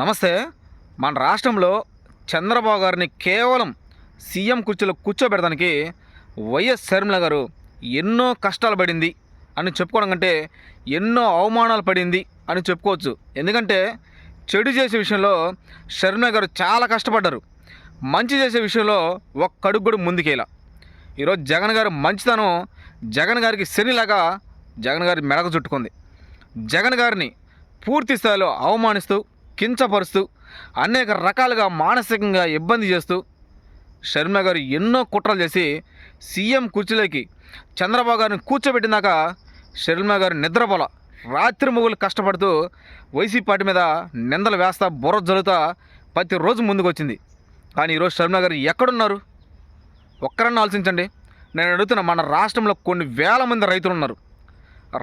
నమస్తే. మన రాష్ట్రంలో చంద్రబాబు గారిని కేవలం సీఎం కుర్చీలో కూర్చోబెడడానికి వైఎస్ శర్మిల గారు ఎన్నో కష్టాలు పడింది అని చెప్పుకోవడం కంటే ఎన్నో అవమానాలు పడింది అని చెప్పుకోవచ్చు. ఎందుకంటే చెడు చేసే విషయంలో శర్మిల గారు చాలా కష్టపడ్డారు. మంచి చేసే విషయంలో ఒక్కడుగు కూడా ముందుకేలా ఈరోజు జగన్ గారు మంచితనం జగన్ గారికి శనిలాగా జగన్ గారి మెడకు చుట్టుకుంది. జగన్ గారిని పూర్తి స్థాయిలో అవమానిస్తూ కించపరుస్తూ అనేక రకాలుగా మానసికంగా ఇబ్బంది చేస్తూ శర్మ గారు ఎన్నో కుట్రలు చేసి సీఎం కుర్చీలోకి చంద్రబాబు గారిని కూర్చోబెట్టినాక శర్మ గారు నిద్రపోల. రాత్రి మొగులు కష్టపడుతూ వైసీపీ పార్టీ మీద నిందలు వేస్తా బుర్ర జరుగుతా ప్రతిరోజు ముందుకు వచ్చింది కానీ ఈరోజు శర్మ గారు ఎక్కడున్నారు? ఒక్కరన్నా ఆలోచించండి. నేను అడుగుతున్న మన రాష్ట్రంలో కొన్ని వేల మంది రైతులు ఉన్నారు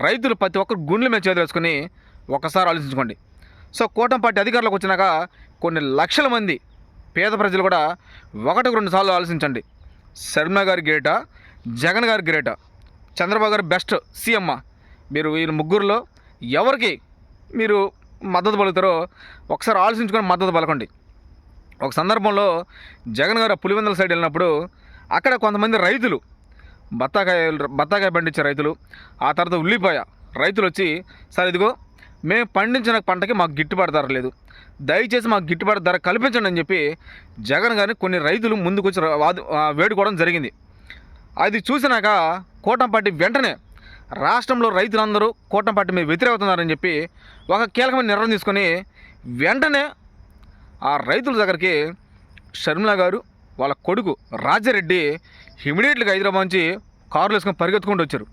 రైతులు ప్రతి ఒక్కరు గుండెల మీద చేతులు వేసుకొని ఒకసారి ఆలోచించుకోండి. సో కూటమి పార్టీ అధికారులకు వచ్చినాక కొన్ని లక్షల మంది పేద ప్రజలు కూడా ఒకటికి రెండు సార్లు ఆలోచించండి. శర్మ గారి గ్రేటా జగన్ గారి గ్రేటా చంద్రబాబు గారు బెస్ట్ సీఎమ్మ. మీరు వీళ్ళ ముగ్గురులో ఎవరికి మీరు మద్దతు పలుకుతారో ఒకసారి ఆలోచించుకొని మద్దతు పలకండి. ఒక సందర్భంలో జగన్ గారు పులివెందుల సైడ్ వెళ్ళినప్పుడు అక్కడ కొంతమంది రైతులు బత్తాకాయ బత్తాకాయ పండించే రైతులు ఆ తర్వాత ఉల్లిపాయ రైతులు వచ్చి సార్ ఇదిగో మేము పండించిన పంటకి మాకు గిట్టుబాటు ధర లేదు. దయచేసి మాకు గిట్టుబాటు ధర కల్పించండి అని చెప్పి జగన్ గారిని కొన్ని రైతులు ముందుకొచ్చి వాదు వేడుకోవడం జరిగింది. అది చూసినాక కూటంపాటి వెంటనే రాష్ట్రంలో రైతులందరూ కూటంపాటి మీద వ్యతిరేకుతున్నారని చెప్పి ఒక కీలకమైన నిర్ణయం తీసుకొని వెంటనే ఆ రైతుల దగ్గరికి షర్మిల గారు వాళ్ళ కొడుకు రాజారెడ్డి ఇమీడియట్గా హైదరాబాద్ నుంచి కారులు వేసుకొని పరిగెత్తుకుంటూ వచ్చారు.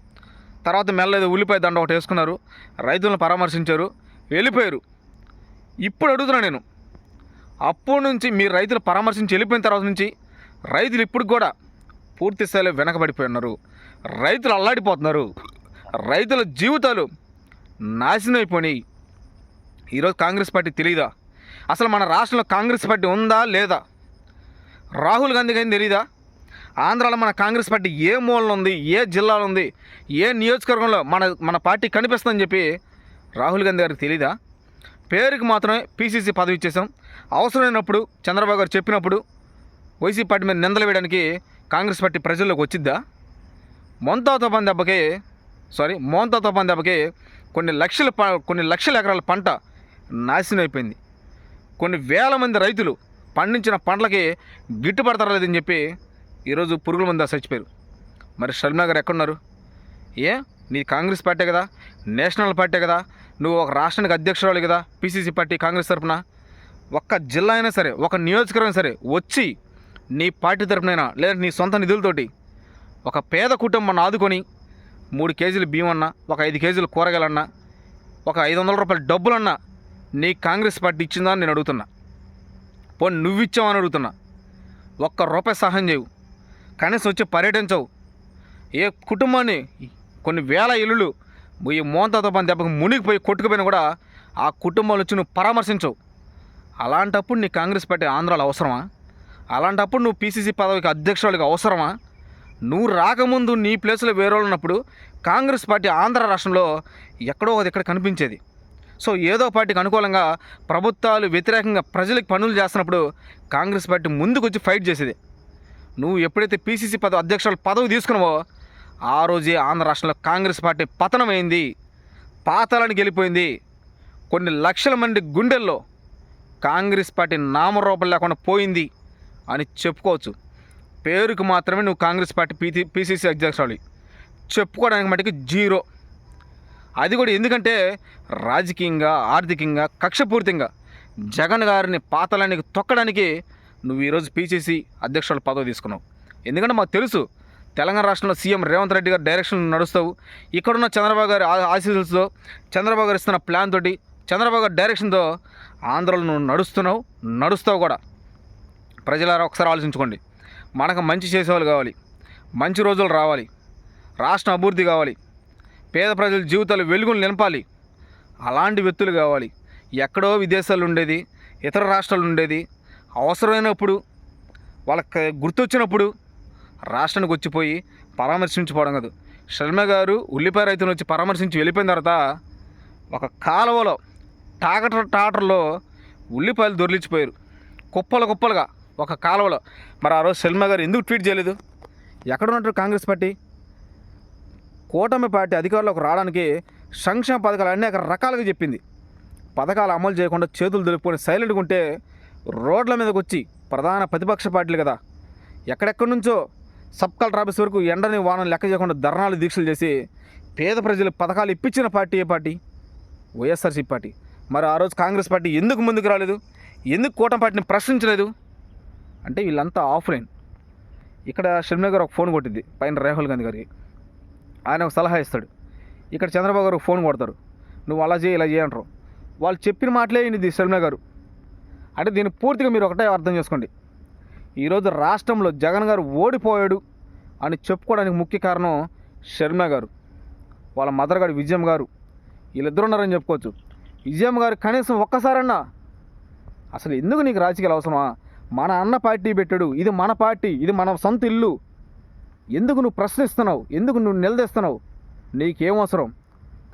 తర్వాత మెల్లది ఉల్లిపాయ దండ ఒకటి వేసుకున్నారు. రైతులను పరామర్శించారు. వెళ్ళిపోయారు. ఇప్పుడు అడుగుతున్నా నేను. అప్పటి నుంచి మీరు రైతులు పరామర్శించి వెళ్ళిపోయిన తర్వాత నుంచి రైతులు ఇప్పుడు కూడా పూర్తి స్థాయిలో వెనకబడిపోయి ఉన్నారు. రైతులు అల్లాడిపోతున్నారు. రైతుల జీవితాలు నాశనం అయిపోయినాయి. ఈరోజు కాంగ్రెస్ పార్టీ తెలియదా అసలు మన రాష్ట్రంలో కాంగ్రెస్ పార్టీ ఉందా లేదా? రాహుల్ గాంధీ కానీ తెలియదా ఆంధ్రాలో మన కాంగ్రెస్ పార్టీ ఏ మూలలో ఉంది ఏ జిల్లాలో ఉంది ఏ నియోజకవర్గంలో మన మన పార్టీ కనిపిస్తుందని చెప్పి రాహుల్ గాంధీ గారికి తెలీదా? పేరుకి మాత్రమే పీసీసీ పదవి ఇచ్చేసాం అవసరమైనప్పుడు చంద్రబాబు గారు చెప్పినప్పుడు వైసీపీ పార్టీ మీద నిందలు వేయడానికి కాంగ్రెస్ పార్టీ ప్రజల్లోకి వచ్చిద్దా? మొంతా తుఫాన్ దెబ్బకి సారీ మోంతా తుఫాన్ దెబ్బకి కొన్ని లక్షల ప- కొన్ని లక్షల ఎకరాల పంట నాశనం అయిపోయింది. కొన్ని వేల మంది రైతులు పండించిన పంటలకి గిట్టుబడతారలేదని లేదని చెప్పి ఈరోజు పురుగుల మంది చచ్చిపోయారు. మరి షర్మిలా గారు ఎక్కడున్నారు? ఏ? నీ కాంగ్రెస్ పార్టీ కదా నేషనల్ పార్టీ కదా నువ్వు ఒక రాష్ట్రానికి అధ్యక్షురాలు కదా పీసీసీ పార్టీ కాంగ్రెస్ తరఫున ఒక్క జిల్లా అయినా సరే ఒక నియోజకవర్గం సరే వచ్చి నీ పార్టీ తరఫునైనా లేదా నీ సొంత నిధులతోటి ఒక పేద కుటుంబాన్ని ఆదుకొని మూడు కేజీలు బియ్యం అన్నా ఒక ఐదు కేజీలు కూరగాయలన్నా ఒక ఐదు వందల రూపాయల డబ్బులన్నా నీ కాంగ్రెస్ పార్టీ ఇచ్చిందా అని నేను అడుగుతున్నా. పోనీ నువ్వు ఇచ్చావని అడుగుతున్నా. ఒక్క రూపాయి సహాయం చేయవు కనీసం వచ్చి పర్యటించవు. ఏ కుటుంబాన్ని కొన్ని వేల ఇల్లులు ఈ మోంతాతో పని దెబ్బకి మునిగిపోయి కొట్టుకుపోయినా కూడా ఆ కుటుంబాలు వచ్చి నువ్వు పరామర్శించవు. అలాంటప్పుడు నీ కాంగ్రెస్ పార్టీ ఆంధ్రాలో అవసరమా? అలాంటప్పుడు నువ్వు పీసీసీ పదవికి అధ్యక్షులకి అవసరమా? నువ్వు రాకముందు నీ ప్లేస్లో వేరే వాళ్ళు ఉన్నప్పుడు కాంగ్రెస్ పార్టీ ఆంధ్ర రాష్ట్రంలో ఎక్కడో అది ఇక్కడ కనిపించేది. సో ఏదో పార్టీకి అనుకూలంగా ప్రభుత్వాలు వ్యతిరేకంగా ప్రజలకు పనులు చేస్తున్నప్పుడు కాంగ్రెస్ పార్టీ ముందుకు వచ్చి ఫైట్ చేసేది. నువ్వు ఎప్పుడైతే పీసీసీ పదవి అధ్యక్షుల పదవి తీసుకున్నావో ఆ రోజే ఆంధ్ర రాష్ట్రంలో కాంగ్రెస్ పార్టీ పతనమైంది పాతాళానికి వెళ్ళిపోయింది. కొన్ని లక్షల మంది గుండెల్లో కాంగ్రెస్ పార్టీ నామరూపం లేకుండా పోయింది అని చెప్పుకోవచ్చు. పేరుకు మాత్రమే నువ్వు కాంగ్రెస్ పార్టీ పీసీ పీసీసీ అధ్యక్షురాలి. చెప్పుకోవడానికి మటుకు జీరో. అది కూడా ఎందుకంటే రాజకీయంగా ఆర్థికంగా కక్షపూరితంగా జగన్ గారిని పాతలానికి తొక్కడానికి నువ్వు ఈరోజు పీసీసీ అధ్యక్షుల పదవి తీసుకున్నావు. ఎందుకంటే మాకు తెలుసు తెలంగాణ రాష్ట్రంలో సీఎం రేవంత్ రెడ్డి గారి డైరెక్షన్ నడుస్తావు. ఇక్కడున్న చంద్రబాబు గారి ఆ- ఆశీస్సులతో చంద్రబాబు గారు ఇస్తున్న ప్లాన్ తోటి చంద్రబాబు గారి డైరెక్షన్తో ఆంధ్రలో నువ్వు నడుస్తున్నావు నడుస్తావు కూడా. ప్రజలారా ఒకసారి ఆలోచించుకోండి. మనకు మంచి చేసేవాళ్ళు కావాలి మంచి రోజులు రావాలి రాష్ట్రం అభివృద్ధి కావాలి పేద ప్రజల జీవితాలు వెలుగులు నింపాలి. అలాంటి వ్యక్తులు కావాలి. ఎక్కడో విదేశాలు ఉండేది ఇతర రాష్ట్రాలు ఉండేది అవసరమైనప్పుడు వాళ్ళకి గుర్తొచ్చినప్పుడు రాష్ట్రానికి వచ్చిపోయి పరామర్శించుకోవడం కాదు. శర్మ గారు ఉల్లిపాయ రైతులను వచ్చి పరామర్శించి వెళ్ళిపోయిన తర్వాత ఒక కాలువలో టాకటర్ టాటర్లో ఉల్లిపాయలు దొరిలిచ్చిపోయారు కుప్పలు కుప్పలుగా ఒక కాలువలో. మరి ఆ రోజు శర్మ గారు ఎందుకు ట్వీట్ చేయలేదు? ఎక్కడ ఉన్నట్టు కాంగ్రెస్ పార్టీ? కూటమి పార్టీ అధికారంలోకి రావడానికి సంక్షేమ పథకాలు అనేక రకాలుగా చెప్పింది. పథకాలు అమలు చేయకుండా చేతులు దొరుకుని సైలెంట్గా ఉంటే రోడ్ల మీదకి వచ్చి ప్రధాన ప్రతిపక్ష పార్టీలు కదా. ఎక్కడెక్కడి నుంచో సబ్ కలెక్టర్ ఆఫీస్ వరకు ఎండని వానం లెక్క చేయకుండా ధర్నాలు దీక్షలు చేసి పేద ప్రజలు పథకాలు ఇప్పించిన పార్టీ ఏ పార్టీ? YSRC party. మరి ఆ రోజు కాంగ్రెస్ పార్టీ ఎందుకు ముందుకు రాలేదు? ఎందుకు కూటమి పార్టీని ప్రశ్నించలేదు? అంటే వీళ్ళంతా ఆఫ్లైన్. ఇక్కడ షర్మిల గారు ఒక ఫోన్ కొట్టింది పైన రాహుల్ గాంధీ గారికి. ఆయన ఒక సలహా ఇస్తాడు. ఇక్కడ చంద్రబాబు గారు ఫోన్ కొడతారు. నువ్వు అలా చేయి ఇలా చేయంటారు వాళ్ళు చెప్పిన మాటలే ఇది శర్మ గారు. అంటే దీన్ని పూర్తిగా మీరు ఒకటే అర్థం చేసుకోండి. ఈరోజు రాష్ట్రంలో జగన్ గారు ఓడిపోయాడు అని చెప్పుకోవడానికి ముఖ్య కారణం శర్మ గారు. వాళ్ళ మదర్ గారు విజయం గారు. వీళ్ళిద్దరు ఉన్నారని చెప్పుకోవచ్చు. విజయం గారు కనీసం ఒక్కసారన్నా. అసలు ఎందుకు నీకు రాజకీయాలు అవసరమా? మన అన్న పార్టీ పెట్టాడు. ఇది మన పార్టీ. ఇది మన సొంత ఇల్లు. ఎందుకు నువ్వు ప్రశ్నిస్తున్నావు? ఎందుకు నువ్వు నిలదీస్తున్నావు? నీకేం అవసరం?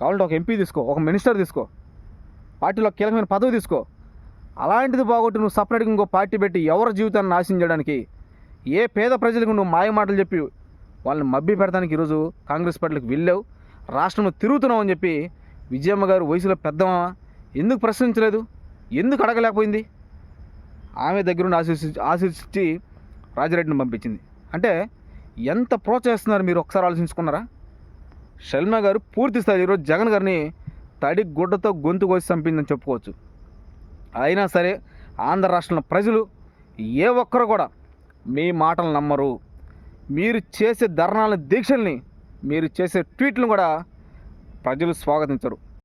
కావాలంటే ఒక ఎంపీ తీసుకో. ఒక మినిస్టర్ తీసుకో. పార్టీలో కీలకమైన పదవి తీసుకో. అలాంటిది బాగొట్టి నువ్వు సపరేట్గా ఇంకో పార్టీ పెట్టి ఎవరి జీవితాన్ని నాశనం చేయడానికి ఏ పేద ప్రజలకు నువ్వు మాయ మాటలు చెప్పి వాళ్ళని మబ్బి పెడతానికి ఈరోజు కాంగ్రెస్ పార్టీలకు వెళ్ళావు రాష్ట్రంలో తిరుగుతున్నావు అని చెప్పి విజయమ్మ గారు వయసులో పెద్దమా ఎందుకు ప్రశ్నించలేదు? ఎందుకు అడగలేకపోయింది? ఆమె దగ్గరుండి ఆశీర్సి ఆశీర్చి రాజిరెడ్డిని పంపించింది. అంటే ఎంత ప్రోత్సహిస్తున్నారు మీరు ఒకసారి ఆలోచించుకున్నారా? షల్మ గారు పూర్తి స్థాయి ఈరోజు జగన్ గారిని తడి గుడ్డతో గొంతు కోసి చంపిందని చెప్పుకోవచ్చు. అయినా సరే ఆంధ్ర రాష్ట్రంలో ప్రజలు ఏ ఒక్కరు కూడా మీ మాటలు నమ్మరు. మీరు చేసే ధర్నాల దీక్షల్ని మీరు చేసే ట్వీట్లను కూడా ప్రజలు స్వాగతించరు.